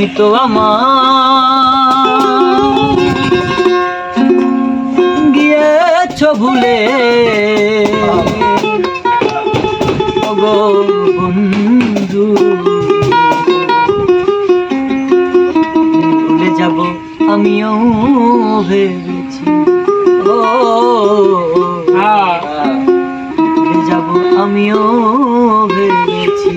স্নেহিত আমার। গিয়েছ ভুলে। গো বন্ধু। ভুলে যাব আমিও ভেবেছি। ও হ্যাঁ। যাব আমিও ভেবেছি।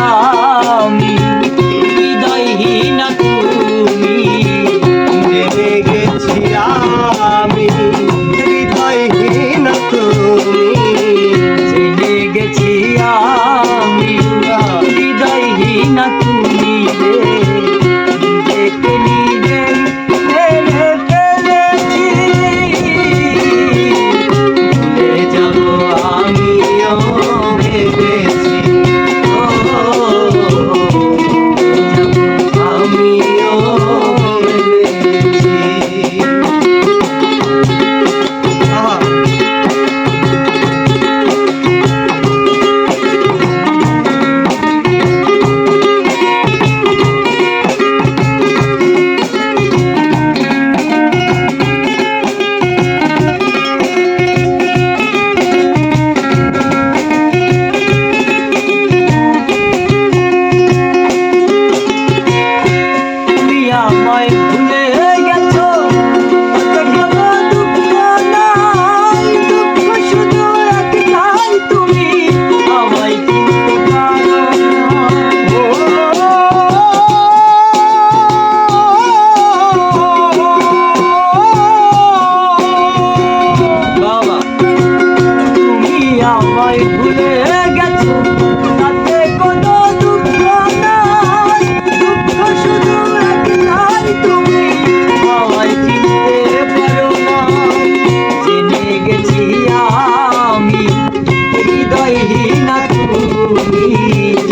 啊。my না তুমি।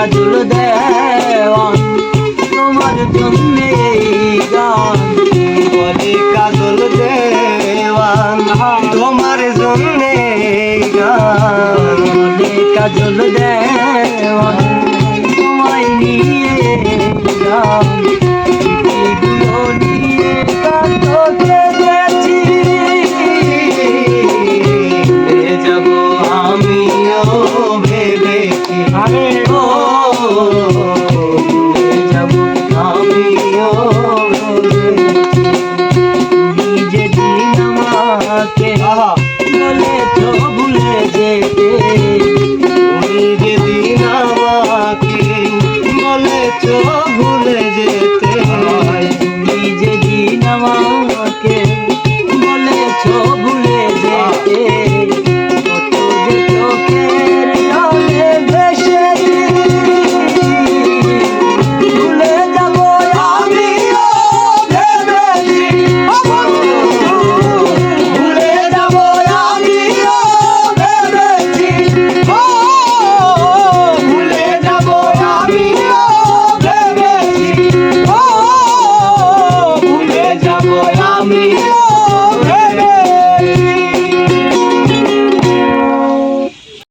কাজল দেওয়ান, তোমার জন্য এই গান। বলে কাজল দেওয়ান, তোমার জন্য গান। বলে কাজল দেওয়ান ভুলে যেতে